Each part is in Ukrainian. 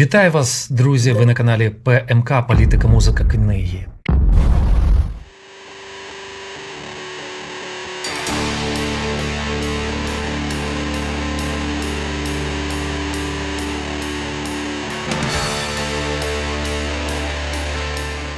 Вітаю вас, друзі! Ви на каналі ПМК Політика, музика, книги.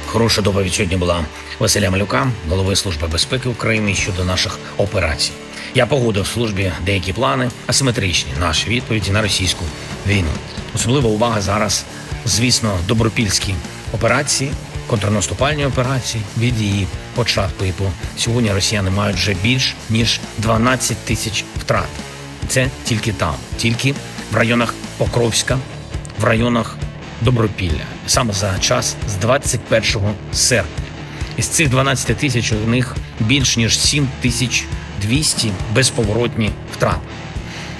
Хороша доповідь сьогодні була Василя Малюка, голови Служби безпеки України щодо наших операцій. Я погодив службі деякі плани асиметричні наші відповіді на російську війну. Особлива увага зараз, звісно, добропільські операції, контрнаступальні операції від її початку. І по сьогодні росіяни мають вже більш ніж 12 тисяч втрат. Це тільки там, тільки в районах Покровська, в районах Добропілля саме за час з 21 серпня. Із цих 12 тисяч у них більш ніж 7 тисяч 200 безповоротні втрати.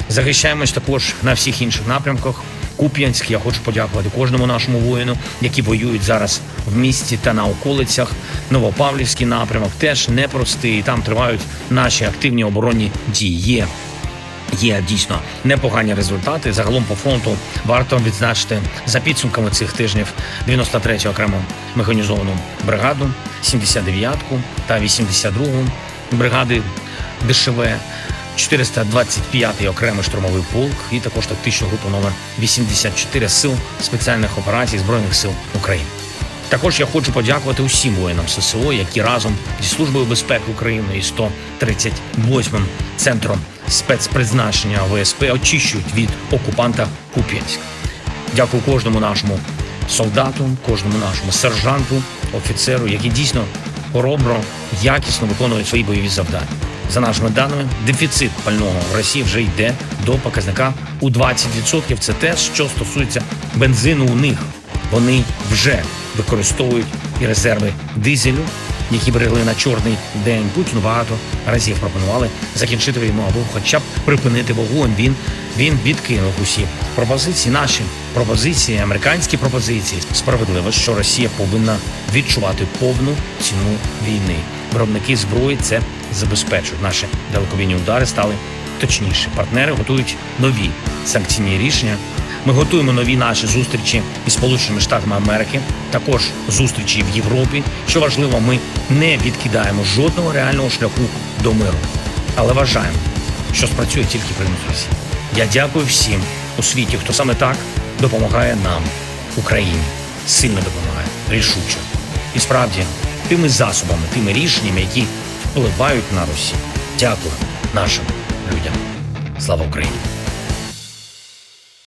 Захищаємось також на всіх інших напрямках. Куп'янськ, я хочу подякувати кожному нашому воїну, які воюють зараз в місті та на околицях. Новопавлівський напрямок теж непростий. Там тривають наші активні оборонні дії. Є Є дійсно непогані результати. Загалом по фронту варто відзначити за підсумками цих тижнів 93-ю окрему механізовану бригаду, 79-ку та 82-гу бригади ДШВ, 425-й окремий штурмовий полк і також тактичну групу номер 84 сил спеціальних операцій збройних сил України. Також я хочу подякувати усім воїнам ССО, які разом зі службою безпеки України і 138-м центром спецпризначення ВСП очищують від окупанта Куп'янськ. Дякую кожному нашому солдату, кожному нашому сержанту, офіцеру, які дійсно хоробро, якісно виконують свої бойові завдання. За нашими даними, дефіцит пального в Росії вже йде до показника у 20%. Це те, що стосується бензину у них. Вони вже використовують і резерви дизелю, які берегли на чорний день. Путіну багато разів пропонували закінчити війну або хоча б припинити вогонь. Він він відкинув усі пропозиції. Наші пропозиції, американські пропозиції. Справедливо, що Росія повинна відчувати повну ціну війни. Виробники зброї це забезпечують. Наші далекобійні удари стали точніше. Партнери готують нові санкційні рішення. Ми готуємо нові наші зустрічі із Сполученими Штатами Америки, також зустрічі в Європі. Що важливо, ми не відкидаємо жодного реального шляху до миру, але вважаємо, що спрацює тільки примус Росії. Я дякую всім у світі, хто саме так допомагає нам, Україні, сильно допомагає, рішуче. І справді тими засобами, тими рішеннями, які впливають на Росію. Дякую нашим людям. Слава Україні!